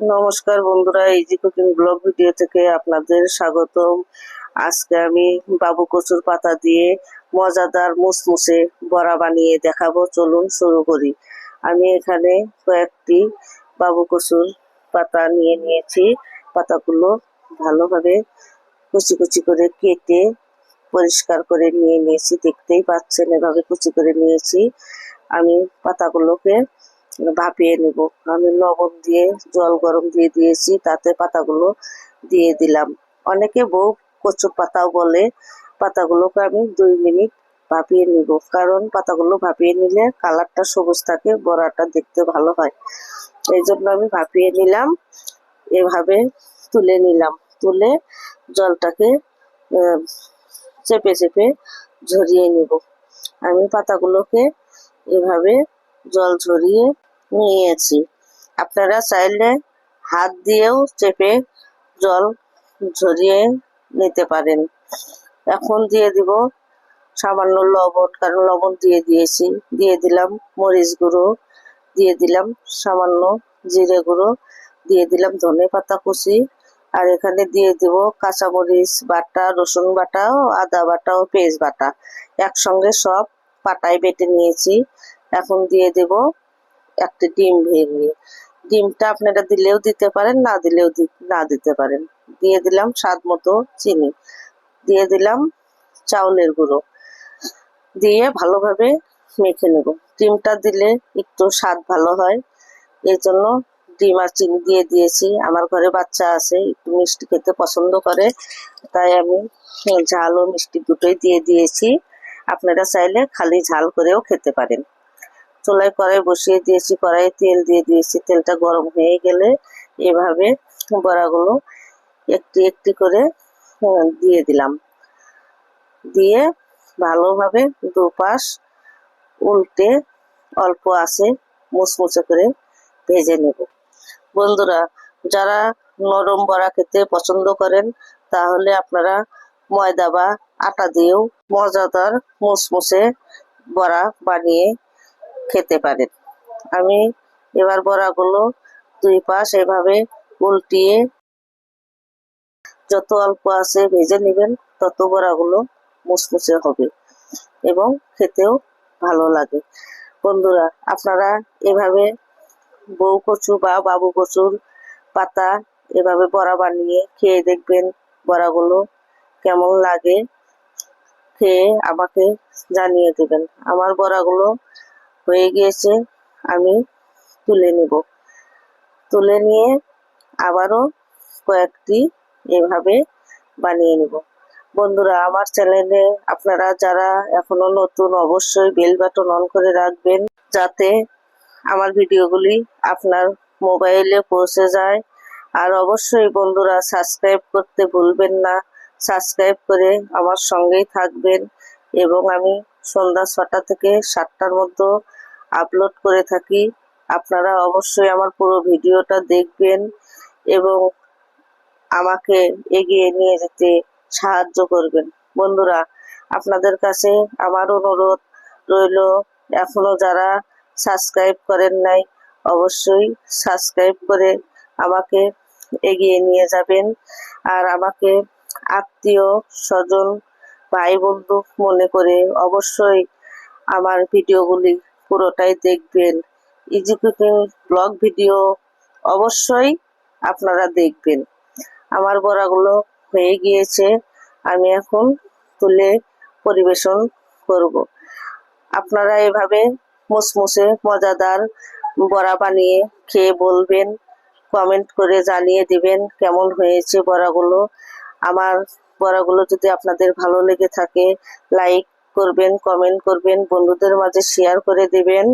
নমস্কার বন্ধুরা easy cooking blog video থেকে আপনাদের স্বাগতম। আজকে আমি বাবু কচুর পাতা দিয়ে মজাদার মুসমুসে বড়া বানিয়ে দেখাবো। চলুন শুরু করি। আমি এখানে কয়েকটি বাবু কচুর পাতা নিয়ে নিয়েছি। পাতাগুলো ভালোভাবে কুচি কুচি করে কেটে পরিষ্কার করে নিয়ে নিয়েছি। দেখতেই পাচ্ছেন, এভাবে কুচি করে নিয়েছি। আমি পাতাগুলোকে ভাপিয়ে নেব। আমি লবণ দিয়ে, জল গরম দিয়ে দিয়েছি, তাতে পাতাগুলো দিয়ে দিলাম। অনেকে বউ কচু পাতাও বলে, পাতাগুলোকে আমি দুই মিনিট ভাপিয়ে নিব। কারণ পাতাগুলো ভাপিয়ে নিলে কালারটা সবুজ থাকে, বড়াটা দেখতে ভালো হয়। এই জন্য আমি ভাপিয়ে নিলাম, এভাবে তুলে নিলাম। তুলে জলটাকে চেপে চেপে ঝরিয়ে নিব। আমি পাতাগুলোকে এভাবে জল ঝরিয়ে নিয়েছি। আপনারা চাইলে হাত দিয়েও চেপে জল ঝরিয়ে নিতে পারেন। এখন দিয়ে দিব সামান্য লবণ, কারণ লবণ দিয়ে দিয়েছি। দিয়ে দিলাম মরিচ গুঁড়ো, দিয়ে দিলাম সামান্য জিরে গুঁড়ো, দিয়ে দিলাম ধনে পাতা কুচি, আর এখানে দিয়ে দিব কাঁচামরিচ বাটা, রসুন বাটা, আদা বাটা ও পেঁয়াজ বাটা। একসঙ্গে সব পাটায় বেটে নিয়েছি। এখন দিয়ে দেব একটা ডিম ভেঙে ডিমটা আপনারা দিলেও দিতে পারেন, না দিলেও না দিতে পারেন। দিয়ে দিলাম স্বাদ মতো চিনি। দিয়ে দিলাম চাউলের গুঁড়ো। দিয়ে ভালোভাবে মেখে নেব। ডিমটা দিলে একটু স্বাদ ভালো হয়। এই জন্য ডিম আর চিনি দিয়ে দিয়েছি। আমার ঘরে বাচ্চা আছে, একটু মিষ্টি খেতে পছন্দ করে। তাই আমি ঝাল ও মিষ্টি দুটোই দিয়ে দিয়েছি। আপনারা চাইলে খালি ঝাল করেও খেতে পারেন। চুলায় কড়াই বসিয়ে দিয়েছি, কড়াইয়ে তেল দিয়ে দিয়েছি। তেলটা গরম হয়ে গেলে এভাবে বড়াগুলো একটি একটি করে দিয়ে দিলাম। দিয়ে ভালোভাবে দুপাশ উল্টে অল্প আছে মুচমুচে করে ভেজে নেব। বন্ধুরা, যারা নরম বড়া খেতে পছন্দ করেন, তাহলে আপনারা ময়দা বা আটা দিয়েও মজাদার মুচমুচে বড়া বানিয়ে খেতে পারেন আমি এবার বড়াগুলো দুই পাশ এভাবে উল্টিয়ে যত অল্প আছে ভেজে নেবেন, তত বড়াগুলো মুচমুচে হবে এবং খেতেও ভালো লাগে। বন্ধুরা, আপনারা এভাবে বউ কচু বা বাবু কচুর পাতা এভাবে বড়া বানিয়ে খেয়ে দেখবেন বড়াগুলো কেমন লাগে, খেয়ে আমাকে জানিয়ে দেবেন। আমার বড়াগুলো হয়ে গিয়েছে, আমি তুলে নেব। তুলে নিয়ে আবারও কয়েকটি এভাবে বানিয়ে নেব। বন্ধুরা, আমার চ্যানেলে আপনারা যারা এখনও নতুন, অবশ্যই বেল বাটন অন করে রাখবেন, যাতে আমার ভিডিওগুলি আপনার মোবাইলে পৌঁছে যায়। আর অবশ্যই বন্ধুরা, সাবস্ক্রাইব করতে ভুলবেন না। সাবস্ক্রাইব করে আমার সঙ্গেই থাকবেন এবং আমি সন্ধ্যা ছটা থেকে সাতটার মধ্যে আপলোড করে থাকি। আপনারা অবশ্যই আমার পুরো ভিডিওটা দেখবেন এবং আমাকে এগিয়ে নিয়ে যেতে সাহায্য করবেন। বন্ধুরা, আপনাদের কাছে আমার অনুরোধ রইল, এখনও যারা সাবস্ক্রাইব করেন নাই, অবশ্যই সাবস্ক্রাইব করে আমাকে এগিয়ে নিয়ে যাবেন। আর আমাকে আত্মীয় স্বজন ভাই বন্ধু মনে করে অবশ্যই আমার ভিডিওগুলি পুরোটাই দেখবেন। ইজি কুকিং ব্লগ ভিডিও অবশ্যই আপনারা দেখবেন। আমার বড়াগুলো হয়ে গিয়েছে, আমি এখন তুলে পরিবেশন করব। আপনারা এভাবে মুসমুসে মজাদার বড়া বানিয়ে খেয়ে বলবেন কমেন্ট করে জানিয়ে দিবেন কেমন হয়েছে বড়াগুলো। আমার বড়াগুলো যদি আপনাদের ভালো লেগে থাকে লাইক করবেন কমেন্ট করবেন, বন্ধুদের মাঝে শেয়ার করে দেবেন।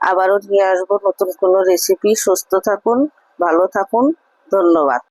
আবারও নিয়ে আসব নতুন কোনো রেসিপি সুস্থ থাকুন, ভালো থাকুন। ধন্যবাদ।